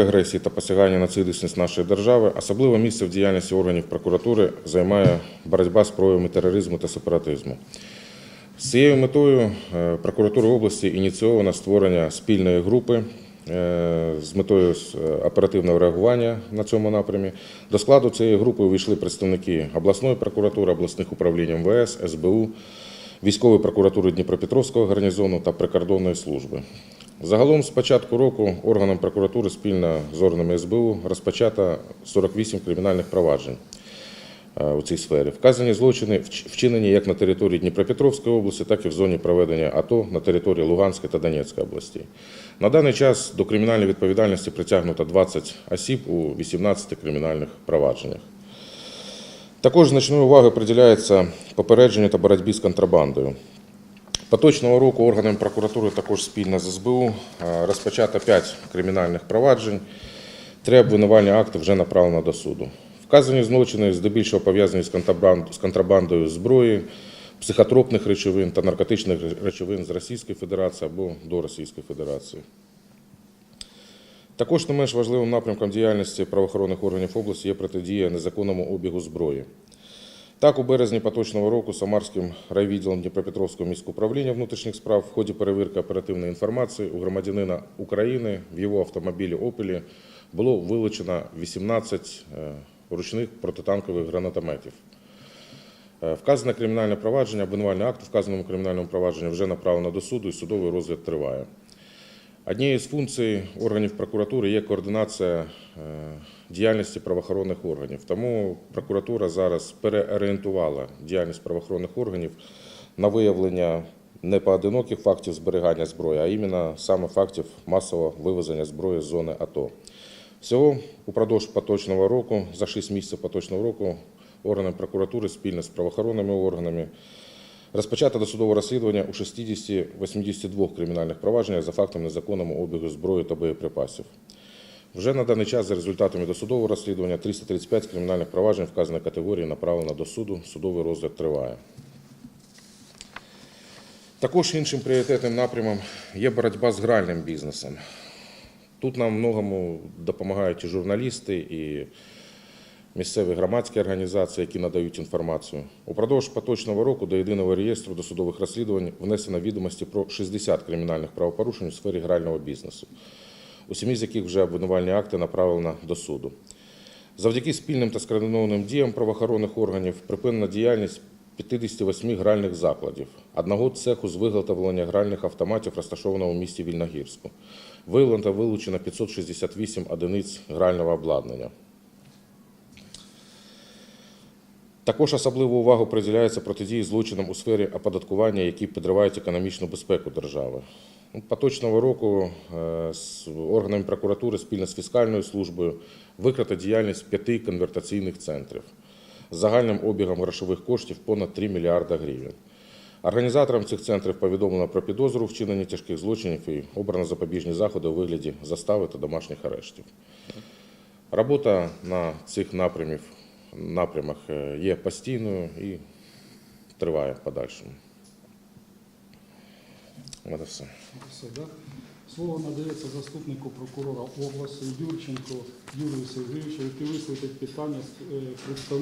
агресії та посягання на цілісність нашої держави особливе місце в діяльності органів прокуратури займає боротьба з проявами тероризму та сепаратизму. З цією метою е, прокуратурою області ініційовано створення спільної групи е, з метою е, оперативного реагування на цьому напрямі. До складу цієї групи увійшли представники обласної прокуратури, обласних управлінь МВС, СБУ, військової прокуратури Дніпропетровського гарнізону та прикордонної служби. Загалом з початку року органам прокуратури спільно з органами СБУ розпочато 48 кримінальних проваджень е, у цій сфері. Вказані злочини вчинені як на території Дніпропетровської області, так і в зоні проведення АТО на території Луганської та Донецької областей. На даний час до кримінальної відповідальності притягнуто 20 осіб у 18 кримінальних провадженнях. Також значної уваги приділяється попередженню та боротьбі з контрабандою. Поточного року органами прокуратури також спільно з СБУ е, розпочато 5 кримінальних проваджень. Три обвинувальні акти вже направлено до суду. Вказані злочини здебільшого пов'язані з контрабандою зброї, психотропних речовин та наркотичних речовин з Російської Федерації або до Російської Федерації. Також не менш важливим напрямком діяльності правоохоронних органів області є протидія незаконному обігу зброї. Так, у березні поточного року Самарським райвідділом Дніпропетровського міського управління внутрішніх справ в ході перевірки оперативної інформації у громадянина України в його автомобілі «Опелі» було вилучено 18 е, ручних протитанкових гранатометів. Е, Вказане кримінальне провадження, обвинувальний акт вказаному кримінальному провадженні вже направлено до суду і судовий розгляд триває. Однією з функцій органів прокуратури є координація е, діяльності правоохоронних органів. Тому прокуратура зараз переорієнтувала діяльність правоохоронних органів на виявлення не поодиноких фактів зберігання зброї, а іменно саме фактів масового вивезення зброї з зони АТО. Всього упродовж поточного року, за 6 місяців поточного року, органи прокуратури спільно з правоохоронними органами Розпочато досудове розслідування у 60-82 кримінальних провадженнях за фактом незаконного обігу зброї та боєприпасів. Вже на даний час за результатами досудового розслідування 335 кримінальних проваджень вказаної категорії направлено до суду. Судовий розгляд триває. Також іншим пріоритетним напрямом є боротьба з гральним бізнесом. Тут нам многому допомагають і журналісти, і місцеві громадські організації, які надають інформацію. Упродовж поточного року до єдиного реєстру досудових розслідувань внесено відомості про 60 кримінальних правопорушень у сфері грального бізнесу, у сім'ї з яких вже обвинувальні акти направлено до суду. Завдяки спільним та скоординованим діям правоохоронних органів припинена діяльність 58 гральних закладів, одного цеху з виготовлення гральних автоматів, розташованого у місті Вільногірську. Виявлено та вилучено 568 одиниць грального обладнання. Також особливу увагу приділяється протидії злочинам у сфері оподаткування, які підривають економічну безпеку держави. Ну, Поточного року е, з органами прокуратури спільно з фіскальною службою викрита діяльність п'яти конвертаційних центрів з загальним обігом грошових коштів понад 3 мільярда гривень. Організаторам цих центрів повідомлено про підозру у вчиненні тяжких злочинів і обрано запобіжні заходи у вигляді застави та домашніх арештів. Робота на цих напрямів, напрямах е, є постійною і триває в подальшому. Це все. Все, да? Слово надається заступнику прокурора області Юрченко Юрію Сергійовичу, який висловить питання з е, представником.